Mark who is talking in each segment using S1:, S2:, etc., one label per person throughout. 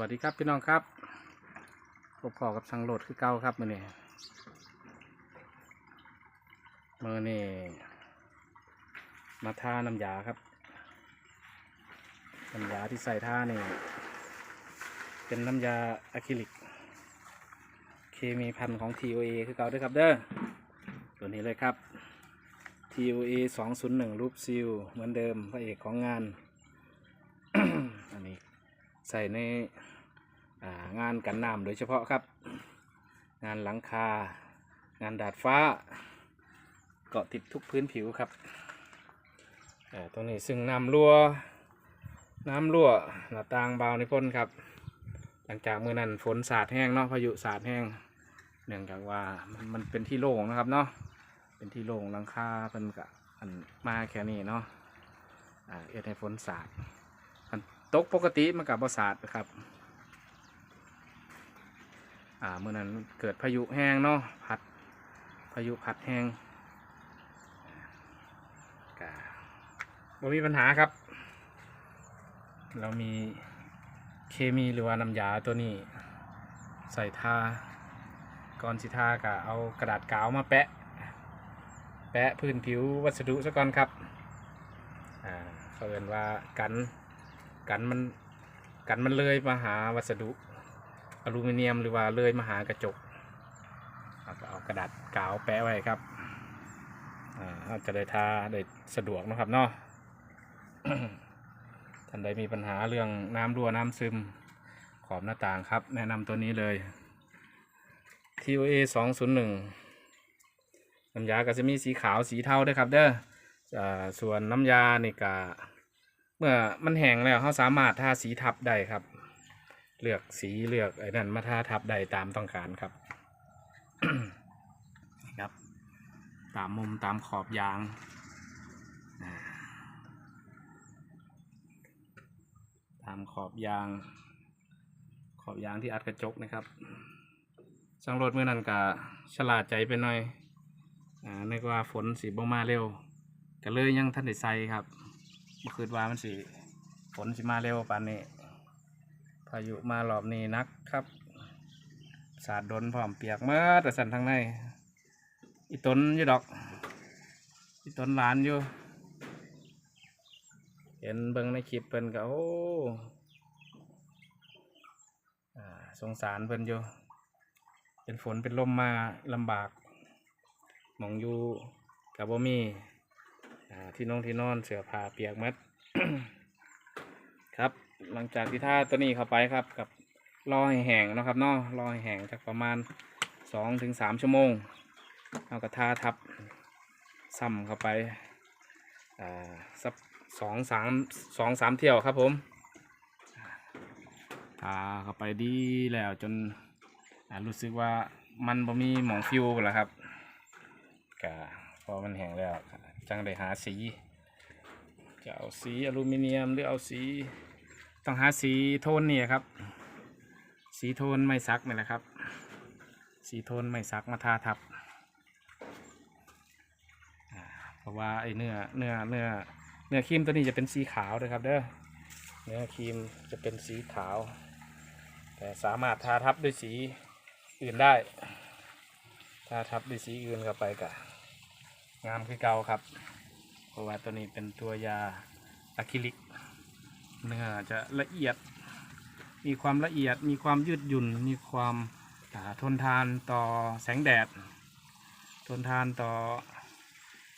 S1: วัสดีครับพี่น้องครับพบพอกับช่างโหลดคือเก่าครับมือนี้มือนี้มาทาน้ำยาครับน้ำยาที่ใส่ท่านี่เป็นน้ำยาอะคริลิก เคมีพันของ TOA คือเก่าด้วยครับเด้อตัวนี้เลยครับ TOA 201รูปซิลเหมือนเดิมพระเอกของงานอันนี้ใส่ใน งานกันน้ำโดยเฉพาะครับ งานหลังคา งานดาดฟ้า เกาะติดทุกพื้นผิวครับตรงนี้ซึ่งน้ำรั่วน้ำรั่วหน้าต่างเบาในพ้นครับ หลังจากเมื่อนั้นฝนสาดแห้งเนาะพายุสาดแห้ง เนื่องจากว่ามันมันเป็นที่โล่งนะครับเนาะเป็นที่โล่งหลังคาเป็นกะอันมาแค่นี้เนาะเอ็ดให้ฝนสาดมันตกปกติมันกับบสาดนะครับ อ่าเมื่อนั้นเกิดพายุแห้งเนาะพัดพายุพัดแห้งกะบ่มีปัญหาครับ เรามีเคมีหรือว่าน้ำยาตัวนี้ ใส่ทาก่อนสิทากะเอากระดาษกาวมาแปะ แปะพื้นผิววัสดุซะก่อนครับอ่าเขาเรียนว่ากันกันมันกันมันเลยมาหาวัสดุ อลูมิเนียมหรือว่าเลยมาหากระจกเอาก็เอากระดาษกาวแปะไว้ครับเราจะได้ทาได้สะดวกนะครับเนาะท่านใดมีปัญหาเรื่องน้ำรั่วน้ำซึมขอบหน้าต่างครับ แนะนำตัวนี้เลย TOA 201น้ำยาก็จะมีสีขาวสีเทาด้วยครับ เด้อส่วนน้ำยานี่กะเมื่อมันแห้งแล้วเขาสามารถทาสีทับได้ครับ เลือกสีเลือกไอ้นั่นมาทาทับได้ตามต้องการครับนี่ครับ ตามมุมตามขอบยางตามขอบยาง ขอบยางที่อัดกระจกนะครับสังรถเมื่อนั้นกะฉลาดใจไปหน่อยอ่านึกว่าฝนสีบ่มาเร็วก็เลยยังท่านได้ใส่ครับเมื่อคืนว่ามันสิฝนสิมาเร็วปานนี้ พายุมารอบนี้นักครับ สาดดนพร้อมเปียกเมื่อแต่สันทางใน อีต้นอยู่ดอก อีต้นหลานอยู่ เห็นเบิ่งในคลิปเพิ่นก็โอ้อ่าสงสารเพิ่นอยู่ เป็นฝนเป็นลมมาลำบาก มองอยู่กับบ่มีอ่าที่นอนที่นอนเสือผ้าเปียกมัด หลังจากที่ท่าตัวนี้เข้าไปครับกับรอให้แห้งนะครับเนาะรอให้แห้งจากประมาณสองถึงสามชั่วโมงเอากระทาทับซ้ำเข้าไปสักสองสามสองสามเที่ยวครับผมทาเข้าไปดีแล้วจนรู้สึกว่ามันบ่มีหมองฟิวแล้วครับกะพอมันแห้งแล้วจังได้หาสี จะเอาสีอลูมิเนียมหรือเอาสี ต้องหาสีโทนนี่ครับ สีโทนไม่ซักนี่แหละครับ สีโทนไม่ซักมาทาทับเพราะว่าไอ้เนื้อเนื้อเนื้อเนื้อครีมตัวนี้จะเป็นสีขาวเลยครับเด้อเนื้อครีมจะเป็นสีขาว แต่สามารถทาทับด้วยสีอื่นได้ ทาทับด้วยสีอื่นเข้าไปกะงามคือเก่าครับ เพราะว่าตัวนี้เป็นตัวยาอะคริลิก เนื้อจะละเอียด มีความละเอียด มีความยืดหยุ่น มีความทนทานต่อแสงแดด ทนทานต่อ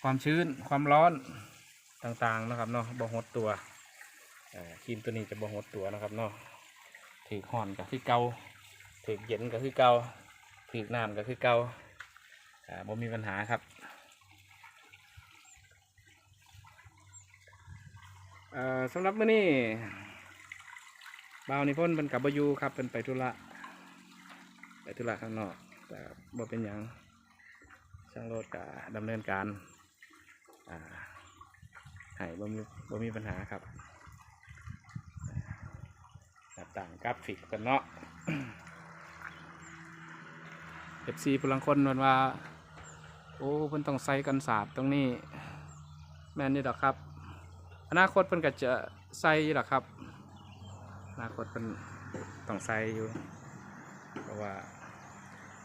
S1: ความชื้น ความร้อนต่างๆนะครับเนาะบ่หดตัวครีมตัวนี้จะบ่หดตัวนะครับเนาะถือห่อนก็คือเก่าถือเย็นก็คือเก่าถือน้ำก็คือเก่าบ่มีปัญหาครับ เอ่อ สำหรับมื้อนี้บ่าวนิพนธ์เป็นกับบอยูครับเป็นไปธุระไปธุระข้างนอกแต่บ่เป็นหยังช่างรถก็ดำเนินการอ่าให้บ่มีบ่มีปัญหาครับต่างกราฟิกกันเนาะเอฟซีพลังคนนวลว่า โอ้เพิ่นต้องใส่กันสาดตรงนี้ แม่นนี่ดอกครับ อนาคตเพิ่นก็จะใส่ล่ะครับ อนาคตเป็นต้องใส่อยู่ เพราะว่า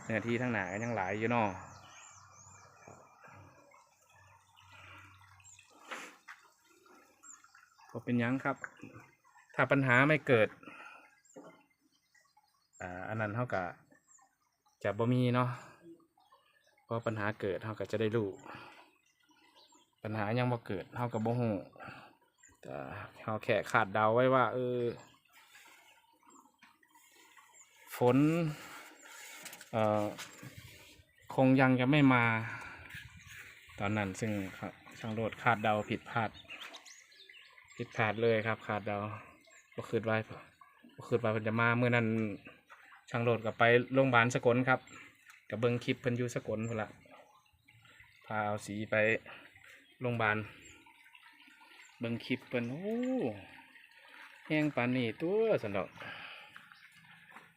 S1: เนื้อที่ทั้งหนาก็ยังหลายอยู่เนาะก็เป็นยังครับ ถ้าปัญหาไม่เกิดอ่าอันนั้นเท่ากับจะบ่มีเนาะเพราะปัญหาเกิดเท่ากับจะได้รู้ ปัญหายังบ่เกิดเท่ากับบ่ฮู้ แต่เราแค่คาดเดาไว้ว่า เออ ฝน เอ่อ คงยังจะไม่มา ตอนนั้นซึ่งช่างโรดคาดเดาผิดพลาด ผิดพลาดเลยครับ คาดเดาบ่คืดไว้บ่คืดว่าเพิ่นจะมาเมื่อนั้นช่างโรดกับไปโรงพยาบาลสกลครับกับเบิ่งคลิปเพิ่นอยู่สกลพุ่นละพาเอาสีไปโรงพยาบาล บิ่งคลิปเพิ่นโอ้แห้งปานนี้ตัวสันดอก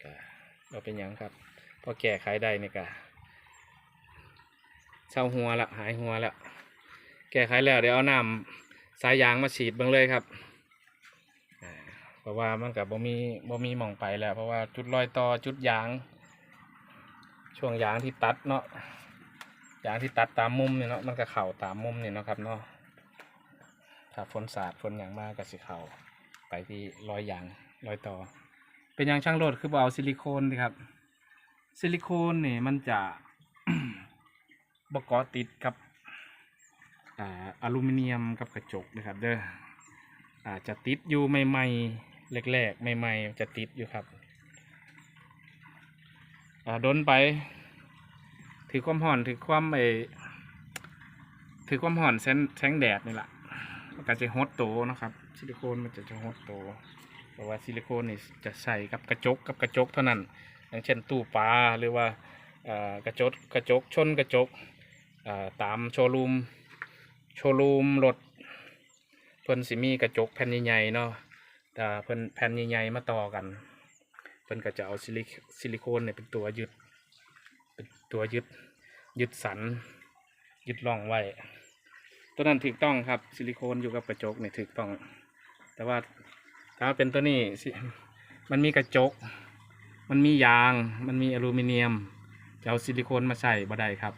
S1: ก็เราเป็นหยังครับ พอแก้ไขได้นี่ก็เศร้าหัวละหายหัวละแก้ไขแล้วเดี๋ยวเอาน้ำสายยางมาฉีดเบิ่งเลยครับเพราะว่ามันกับบ่มีบ่มีหม่องไปแล้ว เพราะว่าจุดรอยต่อจุดยาง ช่วงยางที่ตัดเนาะยางที่ตัดตามมุมเนี่ยเนาะมันก็เข่าตามมุมเนี่ยเนาะครับเนาะ ถ้าฝนสาดฝนอย่างมากก็สิเขาไปที่รอยยางรอยต่อ เป็นยางช่างโลดคือเอาซิลิโคนดีครับ ซิลิโคนนี่มันจะบกาะติดกับอ่าอลูมิเนียมกับกระจกนะครับ เด้ออาจจะติดอยู่ใหม่ๆแรกๆใหม่ๆจะติดอยู่ครับโดนไป ถือความห่อนถือความไอถือความห่อนแสงแสงแดดนี่แหละ ก็จะฮดโตนะครับ ซิลิโคนมันจะจะฮดโตเพราะว่าซิลิโคนนี่จะใส่กับกระจกกับกระจกเท่านั้น อย่างเช่นตู้ปลาหรือว่ากระจกกระจกชนกระจกตามโชว์รูมโชว์รูมรถเพิ่นสิมีกระจกแผ่นใหญ่ๆเนาะแต่เพิ่นแผ่นใหญ่ๆมาต่อกัน เพิ่นก็จะเอาซิลิซิลิโคนเนี่ยเป็นตัวยึดเป็นตัวยึดยึดสันยึดร่องไว้ ตัวนั้นถูกต้องครับซิลิโคนอยู่กับกระจกเนี่ยถูกต้อง แต่ว่าถ้าเป็นตัวนี้มันมีกระจก มันมียาง มันมีอลูมิเนียมจะเอาซิลิโคนมาใส่บ่ได้ครับ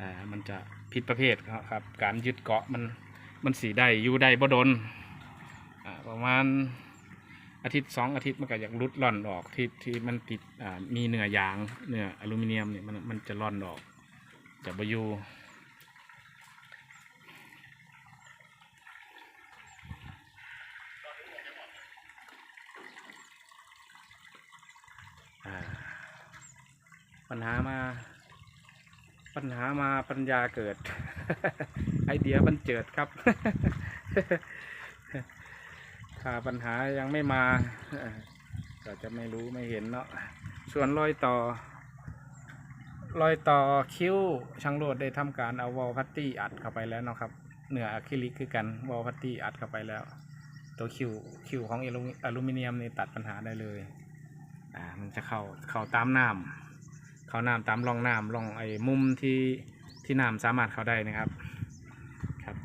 S1: อ่ามันจะผิดประเภทครับ การยึดเกาะมันมันสีได้อยู่ได้บ่ดนอ่าประมาณอาทิตย์สองอาทิตย์มันก็อยากรุดร่อนออกที่ที่มันติดอ่ามีเนื้อยางเนื้ออลูมิเนียมเนี่ยมันมันจะร่อนออกจะบอยู่ ปัญหามา ปัญหามาปัญญาเกิด ไอเดียบันเจิดครับ ถ้าปัญหายังไม่มาก็จะไม่รู้ไม่เห็นเนาะส่วนรอยต่อ รอยต่อคิ้วช่างโรดได้ทำการเอาวอลพัตตี้อัดเข้าไปแล้วเนาะครับเหนืออะคริลิกคือกันวอลพัตตี้อัดเข้าไปแล้ว ตัวคิวคิวของอลูอลูมิเนียมนี่ตัดปัญหาได้เลย อ่า มันจะเข้าเข้าตามน้ำ เขาน้ำตามร่องน้ำร่องไอ้มุมที่ที่น้ำสามารถเข้าได้นะครับครับ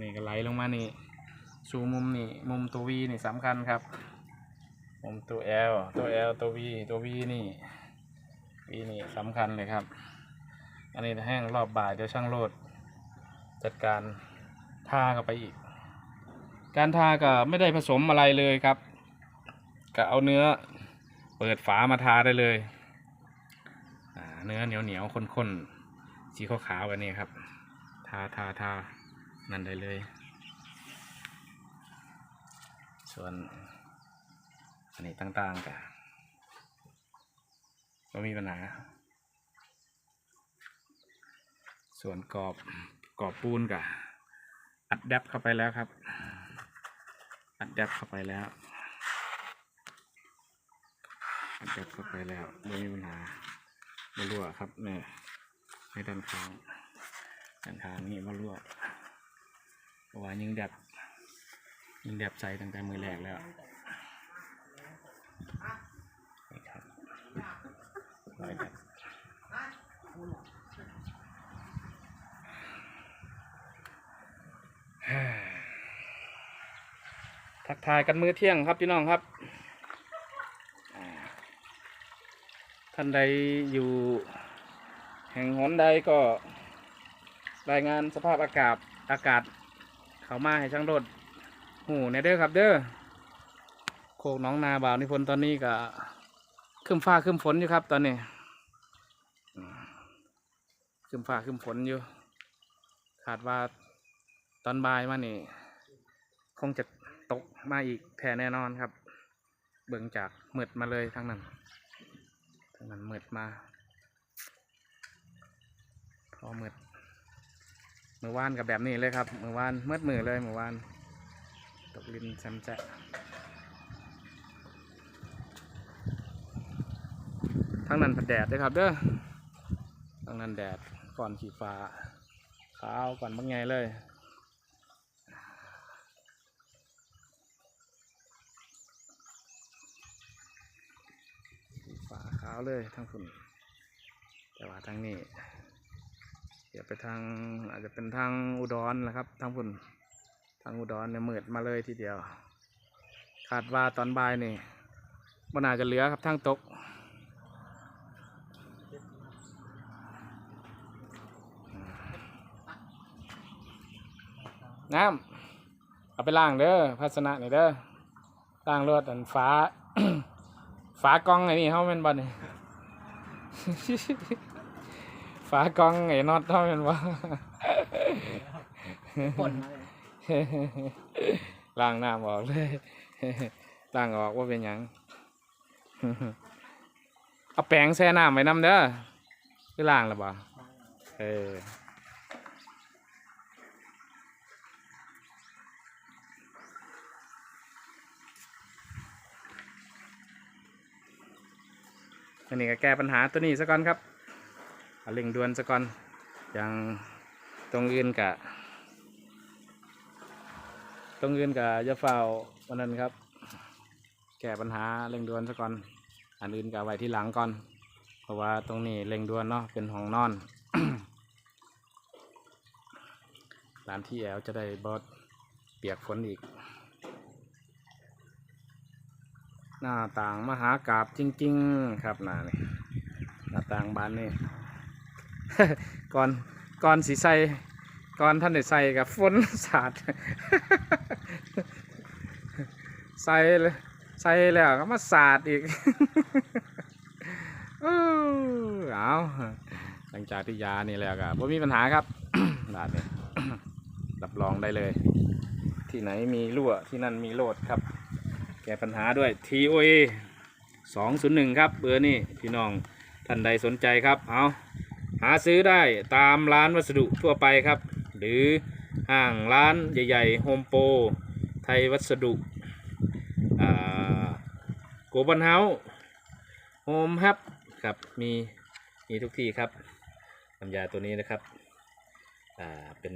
S1: นี่ก็ไหลลงมานี่ชูมุมนี่มุมตัว V นี่สำคัญครับ มุมตัว L ตัว L ตัว V ตัว V นี่ V นี่สำคัญเลยครับ อันนี้แห้งรอบบ่ายเดี๋ยวช่างโลด จัดการทาเข้าไปอีก การทาก็ไม่ได้ผสมอะไรเลยครับ ก็เอาเนื้อเปิดฝามาทาได้เลย เนื้อเหนียวเหนียวข้นๆ สีขาวๆแบบนี้ครับ ทาทาทานั่นได้เลย ส่วนอันนี้ต่างๆกันก็มีปัญหา ส่วนกรอบกรอบปูนกับอัดแดปเข้าไปแล้วครับ อัดแดปเข้าไปแล้ว อัดแดปเข้าไปแล้วไม่มีปัญหา รั่วครับเนี่ยในด้านข้างด้านข้างนี่ม่รั่วเพราะว่ายิงแดบยิงแดบใส่ตั้งแต่มือแรกแล้วนี่ครับรอยแดบทักทายกันมือเที่ยงครับพี่น้องครับอ่า ท่านใดอยู่แห่งหนใดก็รายงานสภาพอากาศอากาศ เขามาให้ช่างรถหูในเด้อครับเด้อโคกน้องนาบ่าวนิพนธ์ตอนนี้ก็ขึ้นฟ้าขึ้นฝนอยู่ครับ ตอนนี้อืมขึ้นฟ้าขึ้นฝนอยู่คาดว่าตอนบ่ายมานี่ คงจะตกมาอีกแท่แน่นอนครับ เบิ่งจากมืดมาเลยทั้งนั้น ทั้งนั้นมืดมา พอมืดเมื่อวานกับแบบนี้เลยครับเมื่อวานมืดมือเลยเมื่อวาน ตกลินแซมแจะทั้งนั้นผัดแดดด้วยครับเด้อทั้งนั้นแดดก่อนขีฟ้าขาวก่อนบางไงเลย ฝาขาวเลยทั้งฝุ่นแต่ว่าทางนี้เดี๋ยวไปทางอาจจะเป็นทางอุดรนะครับทางฝุ่นทางอุดรเนี่ยมืดมาเลยทีเดียวคาดว่าตอนบ่ายนี่มันอาจจะเหลือครับทางตกน้ำเอาไปล้างเด้อภาชนะนี่เด้อล้างรถอันฟ้า ฝากล้องไอ้นี่เขาเป็นบอลนี่ ฝากล้องไอ้น็อตเขาเป็นวะ
S2: ปนมาเลย
S1: ล้างน้ำออกเลย ล้างออกว่าเป็นหยัง เอาแป้งแช่น้ำไว้น้ำเด้อคือล้างรึเปล่าเออ อันนี้ก็แก้ปัญหาตัวนี้ซะก่อนครับเอาเร่งด่วนซะก่อนอย่างตรงอื่นกะตรงอื่นกับยาเฝ้าวันนั้นครับ แก้ปัญหาเร่งด่วนซะก่อน อันอื่นกับไว้ที่หลังก่อน เพราะว่าตรงนี้เร่งด่วนเนาะเป็นห้องนอนร้านที่แอลจะได้บอสเปียกฝนอีก หน้าต่างมหากราบจริง ๆ ครับหน้านี่หน้าต่างบานนี่ ก่อนก่อนสีใสก่อนท่านได้ใส่กับฝนสาดใส่เลยใส่แล้วก็มาสาดอีกเออเอาหลังจากที่ยานี่แล้วก็บ่มีปัญหาครับบาดนี้รับรองได้เลย ที่ไหนมีรั่วที่นั่นมีโลดครับ ก้ปัญหาด้วย TOA 201 ครับเบอร์นี้พี่น้องท่านใดสนใจครับเอาหาซื้อได้ตามร้านวัสดุทั่วไปครับ หรือห้างร้านใหญ่ๆโฮมโปรไทยวัสดุโกบันเฮาโฮมฮับครับมีมีทุกที่ครับน้ำยาตัวนี้นะครับเป็น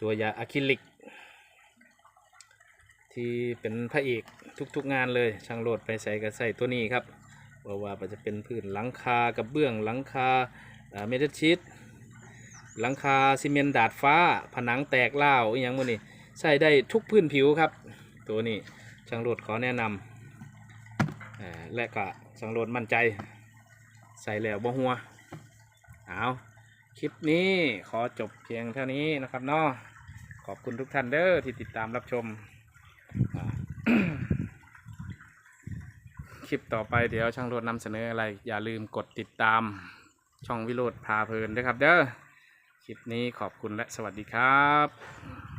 S1: ตัวยาอะคริลิก ที่เป็นพระเอกทุกๆงานเลยช่างโหลดไปใส่ก็ใส่ตัวนี้ครับเพราว่าจะเป็นพื้นหลังคากระเบื้องหลังคาเมทัลชีตหลังคาซีเมนต์ดาดฟ้า ผนังแตกเล่าอย่างมันนี่ใส่ได้ทุกพื้นผิวครับ ตัวนี้ช่างโหลดขอแนะนำอ่าและก็ช่างโหลดมั่นใจ ใส่แล้วบ่หัวเอาคลิปนี้ขอจบเพียงเท่านี้นะครับเนาะขอบคุณทุกท่านเด้อที่ติดตามรับชม คลิปต่อไปเดี๋ยวช่างโรดนำเสนออะไร อย่าลืมกดติดตามช่องวิโรธพาเพลินด้วยครับ เด้อคลิปนี้ขอบคุณและสวัสดีครับ